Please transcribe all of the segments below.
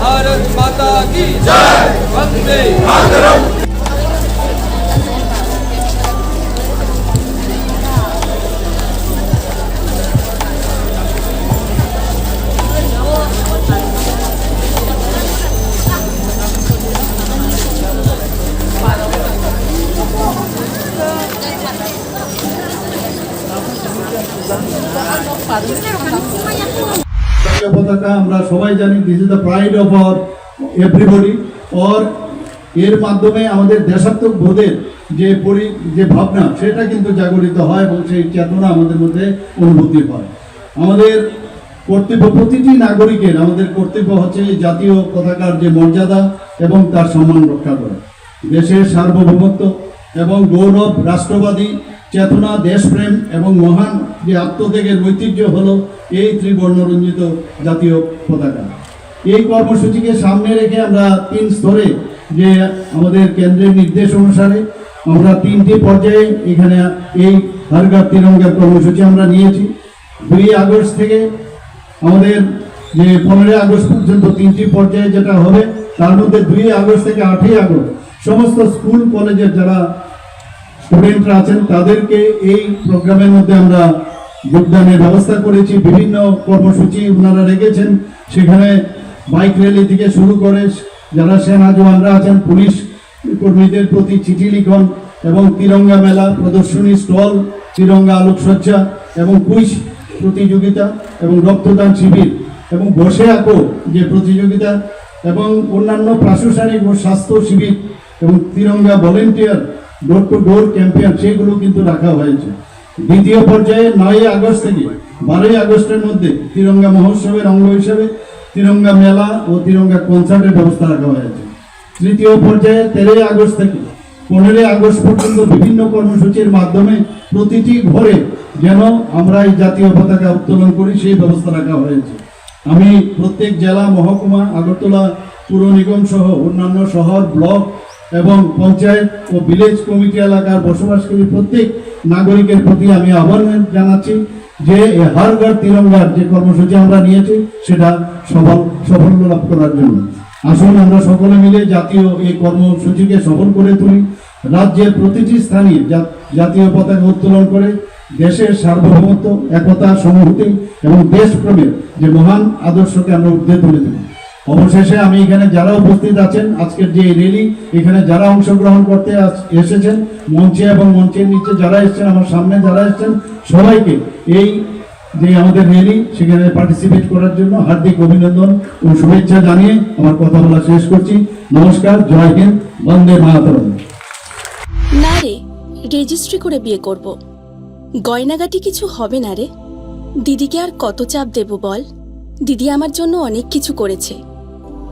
भारत माता की जय। वंदे मातरम পতাকা আমরা সবাই জানি this is the pride of our everybody or এর মাধ্যমে আমাদের দেশাত্মক বোধের যে পরি, যে ভাবনা, সেটা কিন্তু জাগরিত হয় এবং সেই চেতনা আমাদের মধ্যে অনুভূতি হয়। আমাদের কর্তব্য, প্রতিটি নাগরিকের আমাদের কর্তব্য হচ্ছে জাতীয় পতাকার যে মর্যাদা এবং তার সম্মান রক্ষা করা। দেশের সার্বভৌমত্ব এবং গৌরব, রাষ্ট্রবাদী চেতনা, দেশপ্রেম এবং মহান যে আত্মত্যাগের ঐতিহ্য হলো এই ত্রিবর্ণরঞ্জিত জাতীয় পতাকা। এই কর্মসূচিকে সামনে রেখে আমরা তিন স্তরে যে আমাদের কেন্দ্রের নির্দেশ অনুসারে আমরা তিনটি পর্যায়ে এখানে এই হরঘর তিরঙ্গার কর্মসূচি আমরা নিয়েছি। দুই আগস্ট থেকে আমাদের যে পনেরোই আগস্ট পর্যন্ত তিনটি পর্যায়ে যেটা হবে, তার মধ্যে দুই আগস্ট থেকে আটই আগস্ট সমস্ত স্কুল, কলেজের যারা স্টুডেন্টরা আছেন, তাদেরকে এই প্রোগ্রামের মধ্যে আমরা যোগদানের ব্যবস্থা করেছি। বিভিন্ন কর্মসূচি ওনারা রেখেছেন। সেখানে বাইক র্যালি থেকে শুরু করে যারা সেনা জওয়ানরা আছেন, পুলিশ কর্মীদের প্রতি চিঠি লিখন এবং তিরঙ্গা মেলা, প্রদর্শনী স্টল, তিরঙ্গা আলোকসজ্জা এবং কুইজ প্রতিযোগিতা এবং রক্তদান শিবির এবং বসে আঁকো যে প্রতিযোগিতা এবং অন্যান্য প্রাশাসনিক ও স্বাস্থ্য শিবির এবং Tiranga volunteer door to door campaign সেগুলো কিন্তু রাখা হয়েছে। দ্বিতীয় পর্যায়ে নয় আগস্ট থেকে বারোই আগস্টের মধ্যে তিরঙ্গা মহোৎসবের অঙ্গ হিসেবে তিরঙ্গা মেলা ও তিরঙ্গা কনসার্টের ব্যবস্থা রাখা হয়েছে। তৃতীয় পর্যায়ে তেরোই আগস্ট থেকে পনেরোই আগস্ট পর্যন্ত বিভিন্ন কর্মসূচির মাধ্যমে প্রতিটি ঘরে যেন আমরা এই জাতীয় পতাকা উত্তোলন করি, সেই ব্যবস্থা রাখা হয়েছে। আমি প্রত্যেক জেলা মহকুমা, আগরতলা পুর নিগম সহ অন্যান্য শহর, ব্লক এবং পঞ্চায়েত ও ভিলেজ কমিটি এলাকার বসবাসকারী প্রত্যেক নাগরিকের প্রতি আমি আহ্বান জানাচ্ছি যে হর ঘর তিরঙ্গার যে কর্মসূচি আমরা নিয়েছি, সেটা সফল সাফল্য লাভ করার জন্য। আসুন আমরা সকলে মিলে জাতীয় এই কর্মসূচিকে সফল করে তুলি। রাজ্যের প্রতিটি স্থানে জাতীয় পতাকা উত্তোলন করে দেশের সার্বভৌমত্ব, একতা সংহতি এবং দেশপ্রেমের যে মহান আদর্শকে আমরা ঊর্ধ্বে তুলে দেব অবশেষে আমি এখানে যারা উপস্থিত আছেন, আজকের যে রেলি এখানে যারা অংশগ্রহণ করতে এসেছেন, মঞ্চে এবং মঞ্চের নিচে যারা এসেছেন, আমার সামনে যারা এসেছেন, সবাইকে এই যে আমাদের র্যালি সেখানে পার্টিসিপেট করার জন্য হার্দিক অভিনন্দন ও শুভেচ্ছা জানিয়ে আমার কথা বলা শেষ করছি। নমস্কার, জয় হিন্দ, বন্দে মাতরম। না রে রেজিস্ট্রি করে বিয়ে করব। গয়নাগাটি কিছু হবে না রে। দিদিকে আর কত চাপ দেব বল? দিদি আমার জন্য অনেক কিছু করেছে।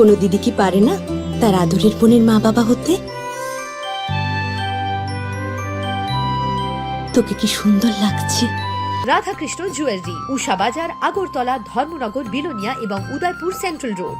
কোনো দিদি কি পারে না তার আদরের বোনের মা বাবা হতে? তোকে কি সুন্দর লাগছে? রাধাকৃষ্ণ জুয়েলারি, উষা বাজার, আগরতলা, ধর্মনগর, বিলোনিয়া এবং উদয়পুর সেন্ট্রাল রোড।